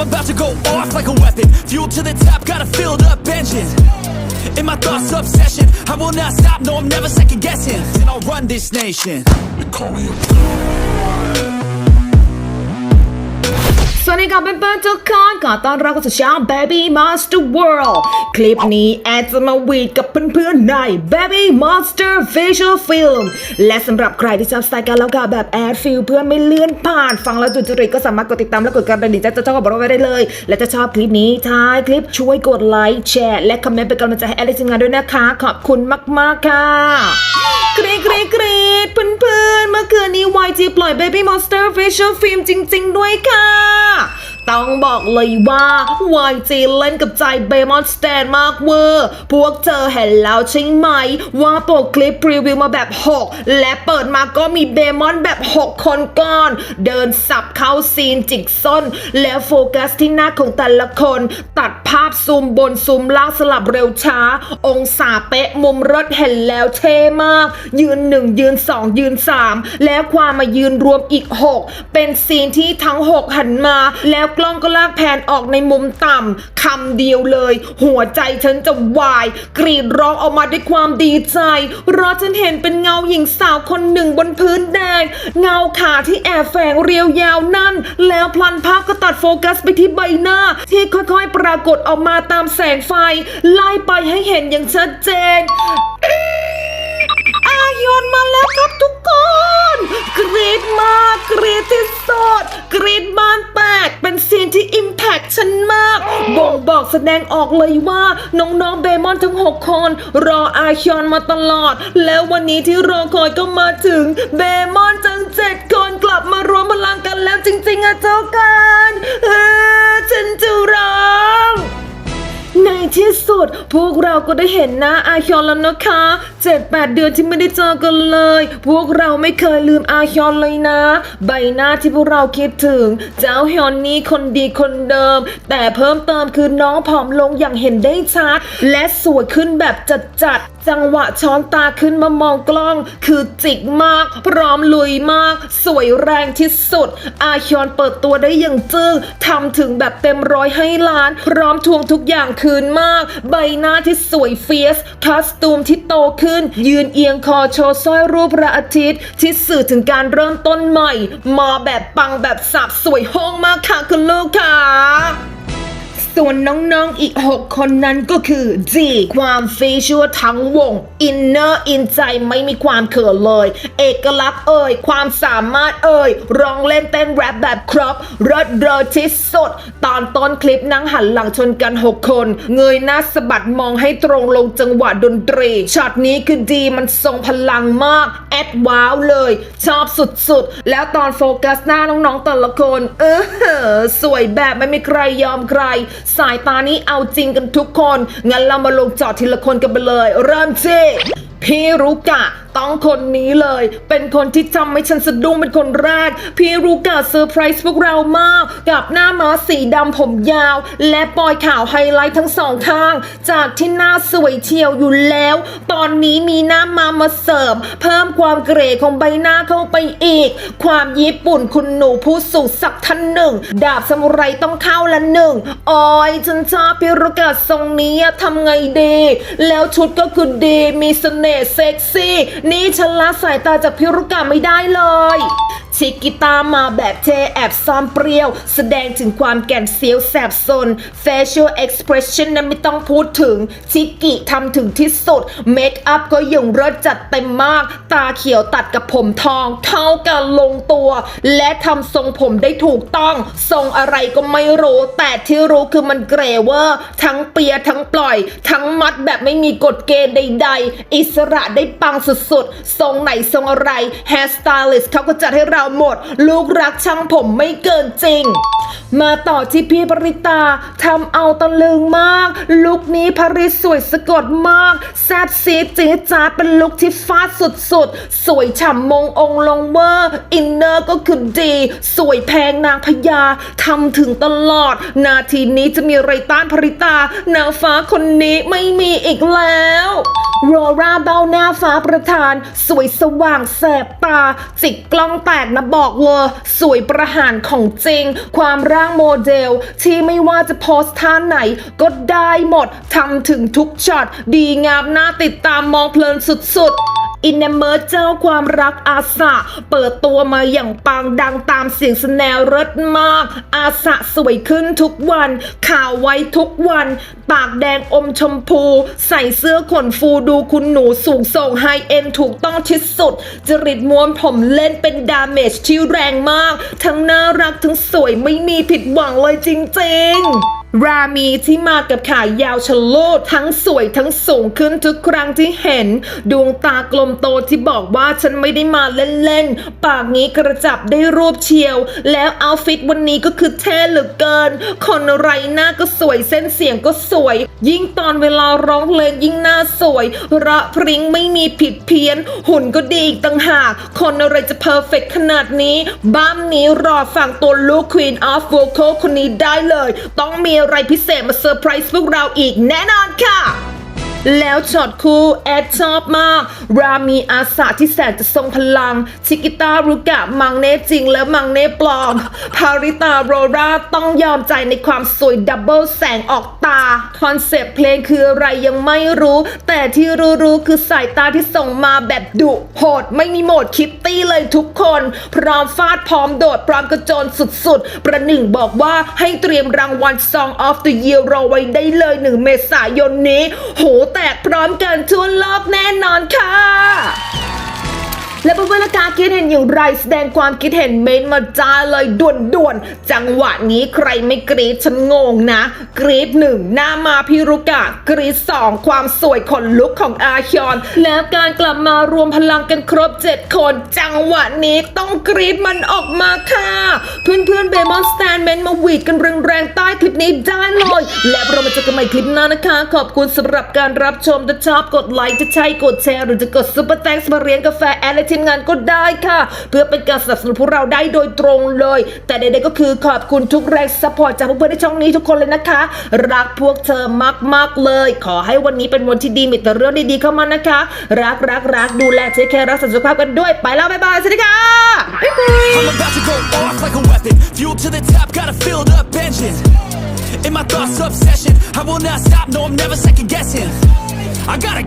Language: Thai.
I'm about to go off like a weapon. Fuel to the top, got a filled up engine. In my thoughts, obsession. I will not stop, no, I'm never second guessing. And I'll run this nation. They call me a ดีครับเพื่อนๆทุกคนขอต้อนรับเข้าสู่ช่อง Baby Monster World คลิปนี้แอดจะมาวีดกับเพื่อนๆใน Baby Monster Visual Film และสำหรับใครที่ชอบสไตล์การเล่าข่าวแบบแอดฟิลเพื่อไม่เลื่อนผ่าน ฟังแล้วจุดจริตก็สามารถกดติดตามและกดกระดิ่งแจ้งเจ้าของเราไว้ได้เลย และจะชอบคลิปนี้ท้ายคลิปช่วยกดไลค์แชร์และคอมเมนต์เป็นกำลังใจให้แอดและทีมงานด้วยนะคะ ขอบคุณมากๆค่ะกรีดกรีดกรีดเพื่อนๆเมื่อคืนนี้ YG ปล่อย Baby Monster Visual Film จริง ๆ ด้วยค่ะ ต้องบอกเลยว่า YG เล่นกับใจเบมอนสแตนมากเวอร์พวกเธอเห็นแล้วใช่ไหม ว่าโปกคลิปพรีวิวมาแบบ 6 และเปิดมาก็มีเบมอนแบบ 6 คนก้อน เดินสับเข้าซีนจิกส้น แล้วโฟกัสที่หน้าของแต่ละคน ตัดภาพซูมบนซูมล่างสลับเร็วช้า องศาเป๊ะมุมรถเห็นแล้วเท่มาก ยืน 1 ยืน 2 ยืน 3 แล้วความมายืนรวมอีก 6 เป็นซีนที่ทั้ง 6 หันมาแล้วกล้องก็ลากแผนออกในมุมต่ำคำเดียวเลย หัวใจฉันจะวาย กรีดร้องออกมาด้วยความดีใจเพราะฉันเห็นเป็นเงาหญิงสาวคนหนึ่งบนพื้นแดง เงาขาที่แอบแฝงเรียวยาวนั่น แล้วพลันภาพก็ตัดโฟกัสไปที่ใบหน้า ที่ค่อยๆปรากฏออกมาตามแสงไฟ ไล่ไปให้เห็นอย่างชัดเจนอายอนมาแล้วครับทุกคน กรีดมากกรีดที่สุดกรีด ฉันมาก บ่งบอกแสดงออกเลยว่า น้องๆเบมอนทั้ง 6 คน รออาคอนมาตลอด แล้ววันนี้ที่รอคอยก็มาถึง เบมอนทั้งเจ็ดคนกลับมารวมพลังกันแล้วจริงๆอะเจ้ากันฉันจะร้อง ในที่สุด พวกเราก็ได้เห็นหน้าอาฮยอนแล้วนะคะเจ็ดแปดเดือนที่ไม่ได้เจอกันเลย พวกเราไม่เคยลืมอาฮยอนเลยนะ ใบหน้าที่พวกเราคิดถึง เจ้าฮยอนนี่คนดีคนเดิม แต่เพิ่มเติมคือน้องผอมลงอย่างเห็นได้ชัด และสวยขึ้นแบบจัดจัดๆ จังหวะช้อนตาขึ้นมามองกล้อง คือจิกมาก พร้อมลุยมาก สวยแรงที่สุด อาฮยอนเปิดตัวได้อย่างจึ้งทำถึงแบบเต็มร้อยให้ล้าน พร้อมทวงทุกอย่างคืนมาก ใบหน้าที่สวยเฟียสคอสตูมที่โตขึ้น ยืนเอียงคอโชว์สร้อยรูปพระอาทิตย์ ที่สื่อถึงการเริ่มต้นใหม่ มาแบบปังแบบสับสวยห้องมากค่ะคุณลูกค่ะ ส่วนน้องๆอีก 6 คนนั้นก็คือ G ความฟีชัวทั้งวง อินเนอร์อินใจไม่มีความเขินเลย เอกลักษณ์เอ่ย ความสามารถเอ่ย ร้องเล่นเต้นแรปแบบครบรถเรอที่สุด ตอนต้นคลิปนั่งหันหลังชนกัน 6 คน เงยหน้าสะบัดมองให้ตรงลงจังหวะดนตรี ช็อตนี้คือดีมันทรงพลังมาก แอดว้าวเลย ชอบสุดๆ แล้วตอนโฟกัสหน้าน้องๆแต่ละคน เออสวยแบบไม่มีใครยอมใครสายตานี้เอาจริงกันทุกคน งั้นเรามาลงจอดทีละคนกันไปเลย เริ่มที่พี่รุกะ ต้องคนนี้เลย เป็นคนที่ทำให้ฉันสะดุ้งเป็นคนแรก พี่รุกะเซอร์ไพรส์พวกเรามาก กับหน้าม้าสีดำผมยาว และปลอยขาวไฮไลท์ทั้งสองข้าง จากที่หน้าสวยเชียวอยู่แล้ว ตอนนี้มีหน้ามามาเสริม เพิ่มความเกรของใบหน้าเข้าไปอีก ความญี่ปุ่นคุณหนูผู้สูงศักท่านหนึ่ง ดาบสมุไรต้องเข้าละหนึ่งออยฉันชอบพิรุกะทรงนี้ทำไงดี แล้วชุดก็คือดีมีเสน่ห์เซ็กซี่นี่ฉันละสายตาจากพิรุกะไม่ได้เลย ชิกิตามาแบบเทแอบซ่อนเปรี้ยว แสดงถึงความแก่นเซียวแสบซน facial expression นั้นไม่ต้องพูดถึง ชิกิทำถึงที่สุด เมคอัพก็ยังเลิศจัดเต็มมาก ตาเขียวตัดกับผมทอง เท่ากันลงตัว และทำทรงผมได้ถูกต้อง ทรงอะไรก็ไม่รู้ แต่ที่รู้คือมันเกรเวอร์ ทั้งเปียทั้งปล่อย ทั้งมัดแบบไม่มีกฎเกณฑ์ใด ๆ อิสระได้ปังสุดๆ ทรงไหนทรงอะไร hair stylist เขาก็จัดให้เราหมด ลูกรักช่างผมไม่เกินจริง มาต่อที่พี่ปริตาทำเอาตะลึงมาก ลุคนี้พริสวยสะกดมาก แซบซีดจี๊ดจ๊าดเป็นลุคที่ฟาดสุดๆ สวยฉ่ำมงองลงเวอร์ อินเนอร์ก็คือดี สวยแพงนางพญาทำถึงตลอด นาทีนี้จะมีไรต้านภริตานางฟ้าคนนี้ไม่มีอีกแล้วโรราเบ้าหน้าฟ้าประธาน สวยสว่างแสบตา จิกกล้องแตกนะบอกเลยสวยประหารของจริง ความร่างโมเดล ที่ไม่ว่าจะโพสท่าไหน ก็ได้หมดทำถึงทุกช็อตดีงามน่าติดตามมองเพลินสุดๆ อินเนเมอร์เจ้าความรักอาสะเปิดตัวมาอย่างปังดังตามเสียงสแนลรสมาก อาสะสวยขึ้นทุกวัน ข่าวไว้ทุกวัน ปากแดงอมชมพู ใส่เสื้อขนฟูดูคุณหนูสูงส่งไฮเอ็นถูกต้องที่สุด จริตม้วนผมเล่นเป็นดาเมจที่แรงมาก ทั้งน่ารักทั้งสวยไม่มีผิดหวังเลยจริงๆ รามีที่มากับขายาวชะโลดทั้งสวยทั้งสูงขึ้นทุกครั้งที่เห็น ดวงตากลมโตที่บอกว่าฉันไม่ได้มาเล่นๆ ปากนี้กระจับได้รูปเชียว แล้วเอาฟิตวันนี้ก็คือเท่เหลือเกิน คนไรหน้าก็สวยเส้นเสียงก็สวย ยิ่งตอนเวลาร้องเพลงยิ่งหน้าสวยระพริ้งไม่มีผิดเพี้ยน หุ่นก็ดีอีกต่างหาก คนอะไรจะเพอร์เฟกขนาดนี้ บ้ามนี้รอฟังตัวลูก Queen of Vocal คนนี้ได้เลย ต้องมีอะไรพิเศษมาเซอร์ไพรส์พวกเราอีกแน่นอนค่ะ แล้วช็อตคู่แอดชอบมาก รามีอาสาที่แสนจะทรงพลัง ชิกิต้ารุกะมังเน่จริงและมังเน่ปลอม พาริตาโรราต้องยอมใจในความสวยดับเบิลแสงออกตา คอนเซปต์เพลงคืออะไรยังไม่รู้ แต่ที่รู้ๆคือสายตาที่ส่งมาแบบดุโหดไม่มีโหมดคิตตี้เลยทุกคน พร้อมฟาดพร้อมโดด พร้อมกระโจนสุดๆ ประหนึ่งบอกว่าให้เตรียมรางวัล Song of the Year รอไว้ได้เลยหนึ่งเมษายนนี้โหแตกพร้อมกันทั่วโลกแน่นอนค่ะ และเพื่อนๆการคิดเห็นอย่างไรแสดงความคิดเห็นเมนมาจ้าเลยด่วนๆ จังหวะนี้ใครไม่กรี๊ดฉันงงนะ กรี๊ดหนึ่งหน้ามาพิรุกะ กรี๊ดสองความสวยขนลุกของอาคยอน แล้วการกลับมารวมพลังกันครบ 7 คน จังหวะนี้ต้องกรี๊ดมันออกมาค่ะ เพื่อนๆเบมอนสแตนเมนมาหวีดกันแรงๆใต้คลิปนี้ได้เลย และเรามาเจอกันใหม่คลิปหน้านะคะ ขอบคุณสำหรับการรับชมถ้าชอบกดไลค์ถ้าใช่กดแชร์หรือจะกดซุปเปอร์แตงมาเรียนกาแฟแอดและทีมงานก็ได้ค่ะ เพื่อเป็นการสนับสนุนพวกเราได้โดยตรงเลย แต่ใดๆก็คือขอบคุณทุกแรงสปอร์ตจากเพื่อนๆในช่องนี้ทุกคนเลยนะคะ รักพวกเธอมากๆเลย ขอให้วันนี้เป็นวันที่ดีมีแต่เรื่องดีๆเข้ามานะคะ รักรักรักดูแลเช็คแคร์รักษาสุขภาพกันด้วยไปแล้วบ๊ายบายสวัสดีค่ะบ๊ายบาย In my thoughts, obsession. I will not stop, no, I'm never second guessing. I gotta